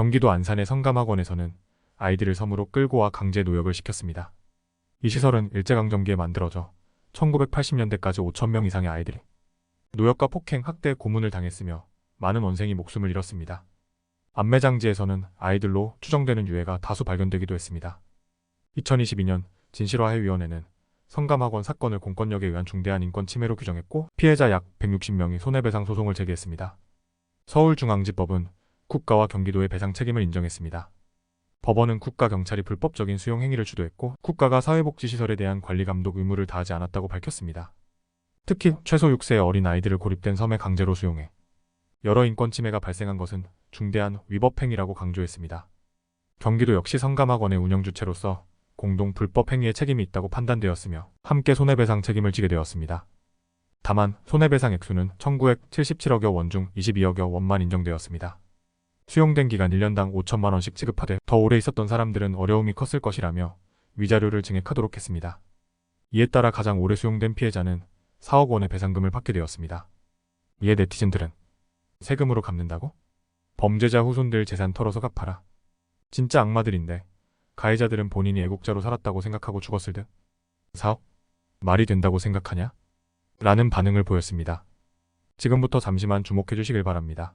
경기도 안산의 성감학원에서는 아이들을 섬으로 끌고 와 강제 노역을 시켰습니다. 이 시설은 일제강점기에 만들어져 1980년대까지 5천명 이상의 아이들이 노역과 폭행, 학대, 고문을 당했으며 많은 원생이 목숨을 잃었습니다. 안매장지에서는 아이들로 추정되는 유해가 다수 발견되기도 했습니다. 2022년 진실화해위원회는 성감학원 사건을 공권력에 의한 중대한 인권 침해로 규정했고 피해자 약 160명이 손해배상 소송을 제기했습니다. 서울중앙지법은 국가와 경기도의 배상 책임을 인정했습니다. 법원은 국가 경찰이 불법적인 수용 행위를 주도했고 국가가 사회복지시설에 대한 관리 감독 의무를 다하지 않았다고 밝혔습니다. 특히 최소 6세의 어린 아이들을 고립된 섬에 강제로 수용해 여러 인권 침해가 발생한 것은 중대한 위법 행위라고 강조했습니다. 경기도 역시 성감학원의 운영 주체로서 공동 불법 행위에 책임이 있다고 판단되었으며 함께 손해배상 책임을 지게 되었습니다. 다만 손해배상 액수는 1977억여 원 중 22억여 원만 인정되었습니다. 수용된 기간 1년당 5천만 원씩 지급하되 더 오래 있었던 사람들은 어려움이 컸을 것이라며 위자료를 증액하도록 했습니다. 이에 따라 가장 오래 수용된 피해자는 4억 원의 배상금을 받게 되었습니다. 이에 네티즌들은 세금으로 갚는다고? 범죄자 후손들 재산 털어서 갚아라. 진짜 악마들인데 가해자들은 본인이 애국자로 살았다고 생각하고 죽었을 듯. 4억? 말이 된다고 생각하냐? 라는 반응을 보였습니다. 지금부터 잠시만 주목해 주시길 바랍니다.